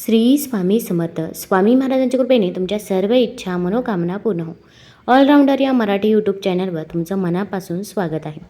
श्री स्वामी समर्थ. स्वामी महाराजांच्या कृपेने तुमच्या सर्व इच्छा मनोकामना पूर्ण हो. ऑलराऊंडर या मराठी यूट्यूब चॅनलवर तुमचं मनापासून स्वागत आहे.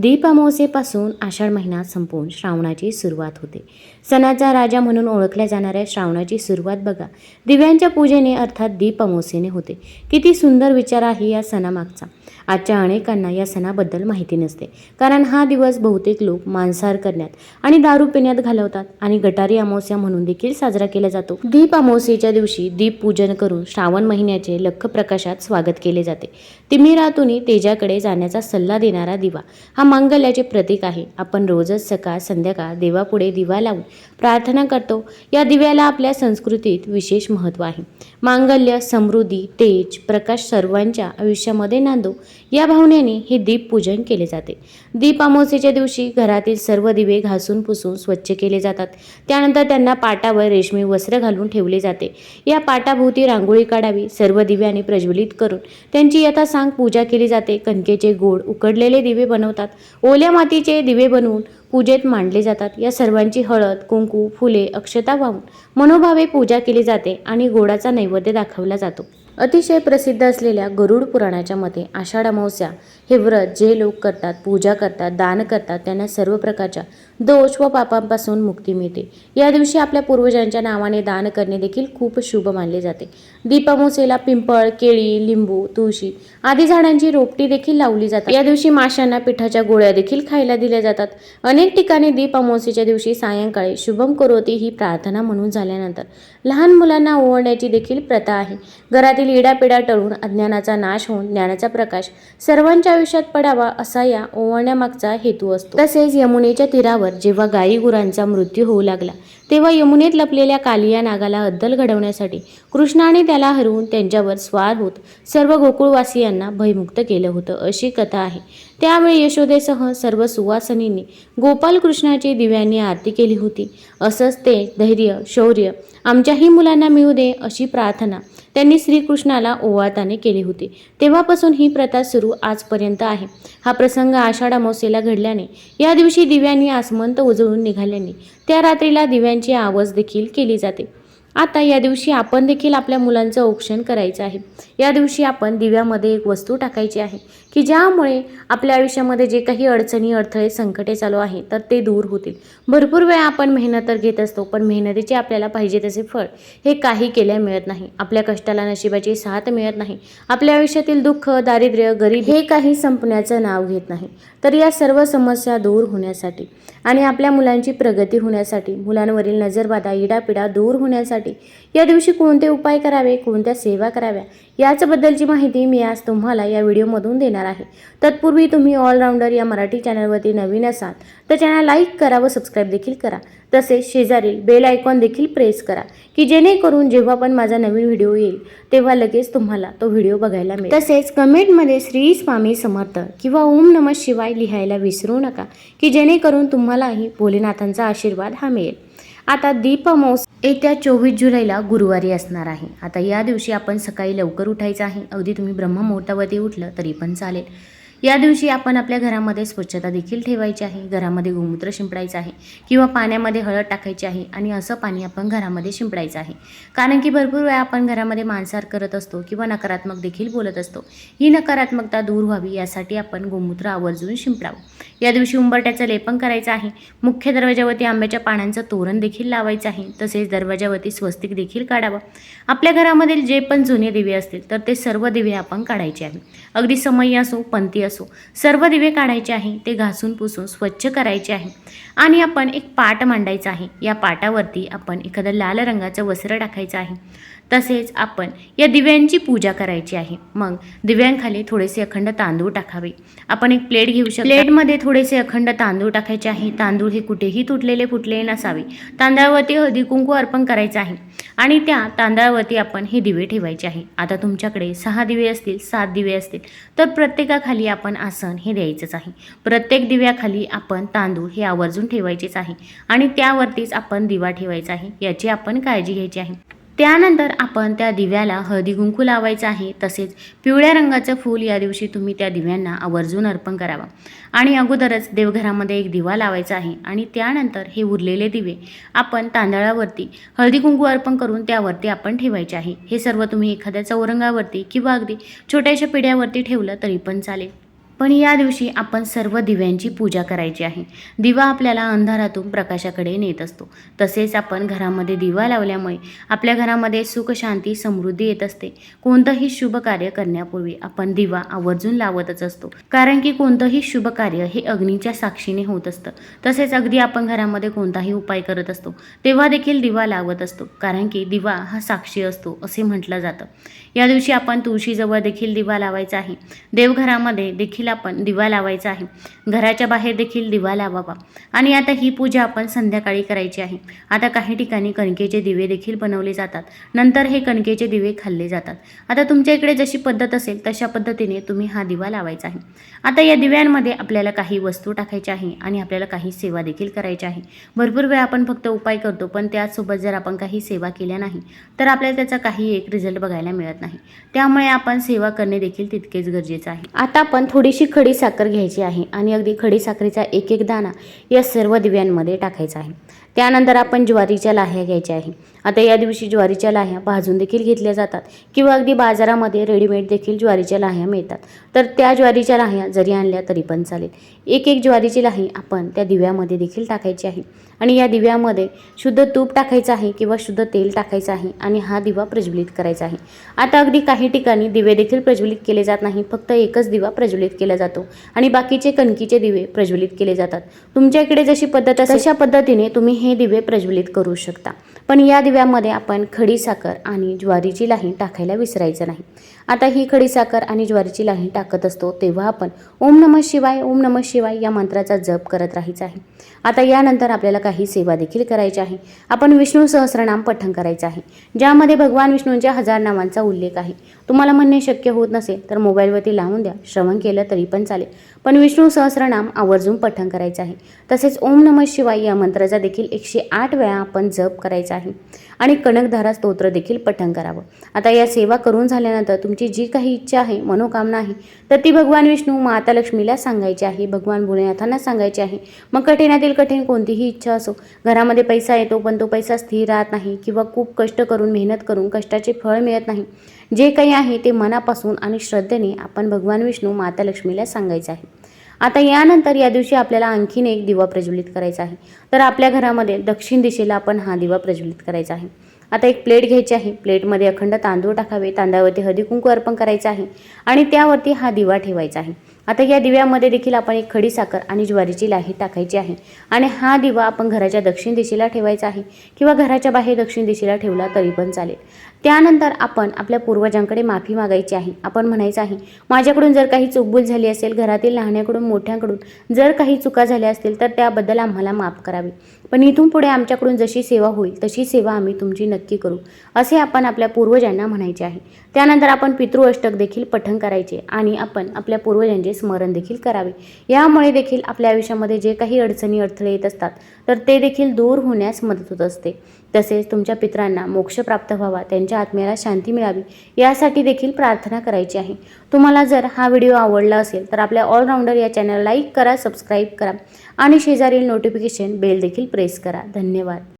दीप अमावस्येपासून आषाढ महिना संपवून श्रावणाची सुरुवात होते. सणाचा राजा म्हणून ओळखल्या जाणाऱ्या श्रावणाची सुरुवात बघा. दिव्यांच्या पूजेने अर्थात दीप अमावस्येने होते. किती सुंदर विचार आहे या सणामागचा. आजच्या अनेकांना या सणाबद्दल माहिती नसते. कारण हा दिवस बहुतेक लोक मांसाहार करण्यात आणि दारू पिण्यात घालवतात आणि गटारी अमावस्या म्हणून देखील साजरा केला जातो. दीप अमावस्येच्या दिवशी दीप पूजन करून श्रावण महिन्याचे लख प्रकाशात स्वागत केले जाते. तिमिरातून तेजाकडे जाण्याचा सल्ला देणारा दिवा हा मांगल्याचे प्रतीक आहे. आपण रोजच सकाळ संध्याकाळ देवापुढे दिवा लावून प्रार्थना करतो. या दिव्याला आपल्या संस्कृतीत विशेष महत्त्व आहे. मांगल्य समृद्धी तेज प्रकाश सर्वांच्या आयुष्यामध्ये नांदो. या भावनेने हे दीप पूजन केले जाते. दीप अमावस्येच्या दिवशी घरातील सर्व दिवे घासून पुसून स्वच्छ केले जातात. त्यानंतर त्यांना पाटावर रेशमी वस्त्र घालून ठेवले जाते. या पाटाभोवती रांगोळी काढावी सर्व दिव्याने प्रज्वलित करून त्यांची यथासांग पूजा केली जाते. कणकेचे गोड उकडलेले दिवे बनवतात. ओल्या मातीचे दिवे बनवून पूजेत मांडले जातात. या सर्वांची हळद कुंकू फुले अक्षता वाहून मनोभावे पूजा केली जाते आणि गोडाचा नैवेद्य दाखवला जातो. अतिशय प्रसिद्ध असलेल्या गरुड पुराणाच्या मते आषाढ अमावस्या हे व्रत जे लोक करतात पूजा करतात दान करतात त्यांना सर्व प्रकारच्या दोष व पापांपासून मुक्ती मिळते. या दिवशी आपल्या पूर्वजांच्या नावाने दान करणे देखील खूप शुभ मानले जाते. दीप पिंपळ केळी लिंबू तुळशी आदी झाडांची रोपटी देखील लावली जाते या दिवशी माशांना पिठाच्या गोळ्या देखील खायला दिल्या जातात. अनेक ठिकाणी दीप अमावस्येच्या दिवशी सायंकाळी शुभम करोती ही प्रार्थना म्हणून झाल्यानंतर लहान मुलांना ओवाळण्याची देखील प्रथा आहे. घरातील इडापिडा टळून अज्ञानाचा नाश होऊन ज्ञानाचा प्रकाश सर्वांच्या आयुष्यात पडावा असा या ओवाळण्यामागचा हेतू असतो. तसेच यमुनेच्या तीरावर जेव्हा गायी गुरांचा मृत्यू होऊ लागला तेव्हा यमुनेत लपलेल्या कालिया नागाला अद्दल घडवण्यासाठी कृष्णाने त्याला हरवून त्यांच्यावर स्वार होत सर्व गोकुळवासियांना भयमुक्त केलं होतं अशी कथा आहे. त्यावेळी यशोदेसह सर्व सुवासनींनी गोपाल कृष्णाची दिव्यांनी आरती केली होती. असंच ते धैर्य शौर्य आमच्याही मुलांना मिळू दे अशी प्रार्थना त्यांनी श्रीकृष्णाला ओवाळताने केली होती. तेव्हापासून ही प्रथा सुरू आजपर्यंत आहे. हा प्रसंग आषाढ अमावस्येला घडल्याने या दिवशी दिव्यांनी आसमंत उजळून निघाल्याने त्या रात्रीला दिव्यांची आवाज देखील केली जाते. आता या दिवशी आपण देखील आपल्या मुलांचं औक्षण करायचं आहे. या दिवशी आपण दिव्यामध्ये एक वस्तू टाकायची आहे की ज्यामुळे आपल्या आयुष्यामध्ये जे काही अडचणी अडथळे संकटे चालू आहे तर ते दूर होतील. भरपूर वेळा आपण मेहनत तर घेत असतो पण मेहनतीचे आपल्याला पाहिजे तसे फळ हे काही केल्या मिळत नाही. आपल्या कष्टाला नशिबाची साथ मिळत नाही. आपल्या आयुष्यातील दुःख दारिद्र्य गरीब हे काही संपण्याचं नाव घेत नाही. तर या सर्व समस्या दूर होण्यासाठी आणि आपल्या मुलांची प्रगती होण्यासाठी मुलांवरील नजरबाधा इडापिडा दूर होण्यासाठी या दिवशी कोणते उपाय करावे कोणत्या सेवा कराव्या याचबद्दलची माहिती मी आज तुम्हाला या व्हिडिओमधून देणार आहे. तत्पूर्वी तुम्ही ऑलराऊंडर या मराठी चॅनलवरती नवीन असाल तर चॅनल लाईक करा व सबस्क्राईब देखील करा. तसेच शेजारील बेल आयकॉन देखील प्रेस करा की जेणेकरून जेव्हा पण माझा नवीन व्हिडिओ येईल तेव्हा लगेच तुम्हाला तो व्हिडिओ बघायला मिळेल. तसेच कमेंटमध्ये श्री स्वामी समर्थ किंवा ओम नमः शिवाय लिहायला विसरू नका की जेणेकरून तुम्हालाही भोलेनाथांचा आशीर्वाद हा मिळेल. आता दीप अमावस येत्या चोवीस जुलैला गुरुवारी असणार आहे. आता या दिवशी आपण सकाळी लवकर उठायचं आहे. अगदी तुम्ही ब्रह्ममुहूर्तावरती उठलं तरी पण चालेल. या दिवशी आपण आपल्या घरामध्ये स्वच्छता देखील ठेवायची आहे घरामध्ये गोमूत्र शिंपडायचं आहे किंवा पाण्यामध्ये हळद टाकायची आहे आणि असं पाणी आपण घरामध्ये शिंपडायचं आहे. कारण की भरपूर वेळा आपण घरामध्ये मांसाहार करत असतो किंवा नकारात्मक देखील बोलत असतो. ही नकारात्मकता दूर व्हावी यासाठी आपण गोमूत्र आवर्जून शिंपडावं. या दिवशी उंबरट्याचं लेपन करायचं आहे. मुख्य दरवाजावरती आंब्याच्या पानांचं तोरण देखील लावायचं आहे. तसेच दरवाजावरती स्वस्तिक देखील काढावं. आपल्या घरामधील जे पण जुने दिवे असतील तर ते सर्व दिवे आपण काढायचे आहे. अगदी समय असो पंथी असो. सर्व दिवे काढायचे आहे ते घासून पुसून स्वच्छ करायचे आहे. आणि आपण एक पाट मांडायचा आहे. या पाटावरती आपण एखादं लाल रंगाचं वस्त्र टाकायचं आहे. तसेच आपण या दिव्यांची पूजा करायची आहे. मग दिव्यांखाली थोडेसे अखंड तांदूळ टाकावे. आपण एक प्लेट घेऊ शकतो. प्लेटमध्ये थोडेसे अखंड तांदूळ टाकायचे आहे. तांदूळ हे कुठेही तुटलेले फुटलेले नसावे. तांदळावरती हळदी कुंकू अर्पण करायचं आहे. आणि त्या तांदळावरती आपण हे दिवे ठेवायचे आहे. आता तुमच्याकडे सहा दिवे असतील सात दिवे असतील तर प्रत्येकाखाली आपण आसन हे द्यायचंच आहे. प्रत्येक दिव्याखाली आपण तांदूळ हे आवर्जून ठेवायचेच आहे. आणि त्यावरतीच आपण दिवा ठेवायचा आहे. याची आपण काळजी घ्यायची आहे. त्यानंतर आपण त्या दिव्याला हळदी कुंकू लावायचं आहे. तसेच पिवळ्या रंगाचं फूल या दिवशी तुम्ही त्या दिव्यांना आवर्जून अर्पण करावा. आणि अगोदरच देवघरामध्ये एक दिवा लावायचा आहे. आणि त्यानंतर हे उरलेले दिवे आपण तांदळावरती हळदी कुंकू अर्पण करून त्यावरती आपण ठेवायचे आहे. हे सर्व तुम्ही एखाद्या चौरंगावरती किंवा अगदी छोट्याशा पिढ्यावरती ठेवलं तरी पण चालेल. पण या दिवशी आपण सर्व दिव्यांची पूजा करायची आहे. दिवा आपल्याला अंधारातून प्रकाशाकडे नेत असतो. तसेच आपण घरामध्ये दिवा लावल्यामुळे आपल्या घरामध्ये सुख शांती समृद्धी येत असते. कोणतंही शुभ कार्य करण्यापूर्वी आपण दिवा आवर्जून लावतच असतो. कारण की कोणतंही शुभ कार्य हे अग्नीच्या साक्षीने होत असतं. तसेच अगदी आपण घरामध्ये कोणताही उपाय करत असतो तेव्हा देखील दिवा लावत असतो. कारण की दिवा हा साक्षी असतो असे म्हटलं जातं. या दिवशी आपण तुळशीजवळ देखील दिवा लावायचा आहे. देवघरामध्ये देखील आपण दिवा लावायचा आहे. घराच्या बाहेर देखील दिवा लावावा. आणि आता ही पूजा आपण संध्याकाळी करायची आहे. आता काही ठिकाणी कणकेचे दिवे देखील बनवले जातात. नंतर हे कणकेचे दिवे खाल्ले जातात. आता तुमच्या इकडे जशी पद्धत असेल तशा पद्धतीने तुम्ही हा दिवा लावायचा आहे. आता या दिव्यांमध्ये आपल्याला काही वस्तू टाकायच्या आहे आणि आपल्याला काही सेवा देखील करायच्या आहे. भरपूर वेळा आपण फक्त उपाय करतो पण त्याचसोबत जर आपण काही सेवा केल्या नाही तर आपल्याला त्याचा काही एक रिझल्ट बघायला मिळत नाही. त्यामुळे आपण सेवा करणे देखील तितकेच गरजेचं आहे. आता आपण थोडीशी खडी साखर घ्यायची आहे आणि अगदी खडी साखरेचा एक एक दाणा या सर्व दिव्यांमध्ये टाकायचा आहे. त्यानंतर आपण ज्वारीच्या लाह्या घ्यायच्या आहे. आता या दिवशी ज्वारीच्या लाह्या भाजून देखील घेतल्या जातात किंवा अगदी बाजारामध्ये रेडीमेड देखील ज्वारीच्या लाह्या मिळतात. तर त्या ज्वारीच्या लाह्या जरी आणल्या तरी पण चालेल. एक एक ज्वारीची लाही आपण त्या दिव्यामध्ये देखील टाकायची आहे. आणि या दिव्यामध्ये शुद्ध तूप टाकायचं आहे किंवा शुद्ध तेल टाकायचं आहे आणि हा दिवा प्रज्वलित करायचा आहे. आता अगदी काही ठिकाणी दिवे देखील प्रज्वलित केले जात नाही फक्त एकच दिवा प्रज्वलित केला जातो आणि बाकीचे कणकीचे दिवे प्रज्वलित केले जातात. तुमच्या इकडे जशी पद्धत असेल तशा पद्धतीने तुम्ही हे हे दिवे प्रज्वलित करू शकता. पण या दिव्यामध्ये आपण खडी साखर आणि ज्वारीची लाही टाकायला विसरायचं नाही. आता ही खडी साखर आणि ज्वारीची लाही टाकत असतो तेव्हा आपण ओम नमः शिवाय ओम नमः शिवाय या मंत्राचा जप करत राहायचा आहे. आता यानंतर आपल्याला काही सेवा देखील करायची आहे. आपण विष्णू सहस्रनाम पठण करायचं आहे. ज्यामध्ये भगवान विष्णूंच्या हजार नावांचा उल्लेख आहे. तुम्हाला म्हणणे शक्य होत नसेल तर मोबाईलवरती लावून द्या. श्रवण केलं तरी पण चालेल. पण विष्णू सहस्रनाम आवर्जून पठण करायचं आहे. तसेच ओम नमः शिवाय या मंत्राचा देखील एकशे आठ वेळा आपण जप करायचा आहे. आणि कणकधारा स्तोत्र देखील पठण करावं. आता या सेवा करून झाल्यानंतर तुमची जी काही इच्छा आहे मनोकामना आहे तर ती भगवान विष्णू माता लक्ष्मीला सांगायची आहे भगवान भोलेनाथांना सांगायची आहे. मग कठीणातील कठीण कोणतीही इच्छा असो घरामध्ये पैसा येतो पण तो पैसा स्थिर राहत नाही किंवा खूप कष्ट करून मेहनत करून कष्टाचे फळ मिळत नाही. जे काही आहे ते मनापासून आणि श्रद्धेने आपण भगवान विष्णू माता लक्ष्मीला सांगायचं आहे. आता यानंतर या दिवशी आपल्याला आणखीन एक दिवा प्रज्वलित करायचा आहे. तर आपल्या घरामध्ये दक्षिण दिशेला आपण हा दिवा प्रज्वलित करायचा आहे. आता एक प्लेट घ्यायची आहे. प्लेटमध्ये अखंड तांदूळ टाकावे. तांदळावरती हळदी कुंकू अर्पण करायचं आहे. आणि त्यावरती हा दिवा ठेवायचा आहे. आता या दिव्यामध्ये देखील आपण एक खडी साखर आणि ज्वारीची लाही टाकायची आहे. आणि हा दिवा आपण घराच्या दक्षिण दिशेला ठेवायचा आहे. किंवा घराच्या बाहेर दक्षिण दिशेला ठेवला तरी पण चालेल. त्यानंतर आपण आपल्या पूर्वजांकडे माफी मागायची आहे. आपण म्हणायचं आहे माझ्याकडून जर काही चूकभूल झाली असेल घरातील लहान्याकडून मोठ्याकडून जर काही चुका झाल्या असतील तर त्याबद्दल आम्हाला माफ करावे. पण इथून पुढे आमच्याकडून जशी सेवा होईल तशी सेवा आम्ही तुमची नक्की करू असे आपण आपल्या पूर्वजांना म्हणायचे आहे. त्यानंतर आपण पितृ अष्टक देखील पठण करायचे आणि आपण आपल्या पूर्वजांचे स्मरण देखील करावे. यामुळे देखील आपल्या आयुष्यामध्ये जे काही अडचणी अडथळे येत असतात तर ते देखील दूर होण्यास मदत होत असते. तसेच तुमच्या पित्रांना मोक्ष प्राप्त व्हावा त्यांच्या आत्म्याला शांती मिळावी. यासाठी देखील प्रार्थना करायची आहे. तुम्हाला जर हा व्हिडिओ आवडला असेल तर आपल्या ऑलराऊंडर या चॅनल लाईक करा सबस्क्राईब करा आणि शेजारील नोटिफिकेशन बेल देखील प्रेस करा. धन्यवाद.